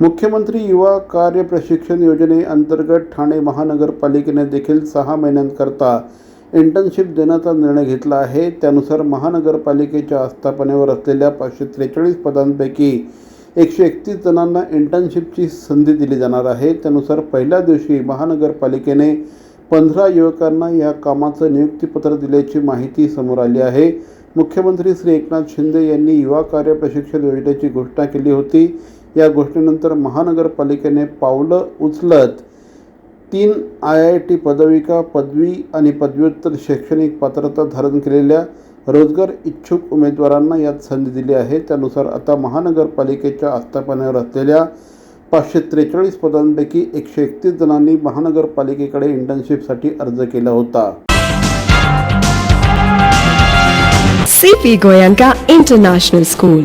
मुख्यमंत्री युवा कार्य प्रशिक्षण योजनेअंतर्गत ठाणे महानगरपालिकेने देखील सहा महिन्यांकरता इंटर्नशिप देण्याचा निर्णय घेतला आहे. त्यानुसार महानगरपालिकेच्या आस्थापनेवर असलेल्या पाचशे त्रेचाळीस पदांपैकी एकशे एकतीस जणांना इंटर्नशिपची संधी दिली जाणार आहे. त्यानुसार पहिल्या दिवशी महानगरपालिकेने पंधरा युवकांना या कामाचं नियुक्तीपत्र दिल्याची माहिती समोर आली आहे. मुख्यमंत्री श्री एकनाथ शिंदे यांनी युवा कार्य प्रशिक्षण योजनेची घोषणा केली होती. या घोषणेनंतर महानगरपालिकेने पावलं उचलत तीन आय आय टी पदविका पदवी आणि पदव्युत्तर शैक्षणिक पात्रता धारण केलेल्या रोजगार इच्छुक उमेदवारांना यात संधी दिली आहे. त्यानुसार आता महानगरपालिकेच्या आस्थापनेवर असलेल्या पाचशे त्रेचाळीस पदांपैकी एकशे एकतीस जणांनी महानगरपालिकेकडे इंटर्नशिपसाठी अर्ज केला होता. C P Goenka international school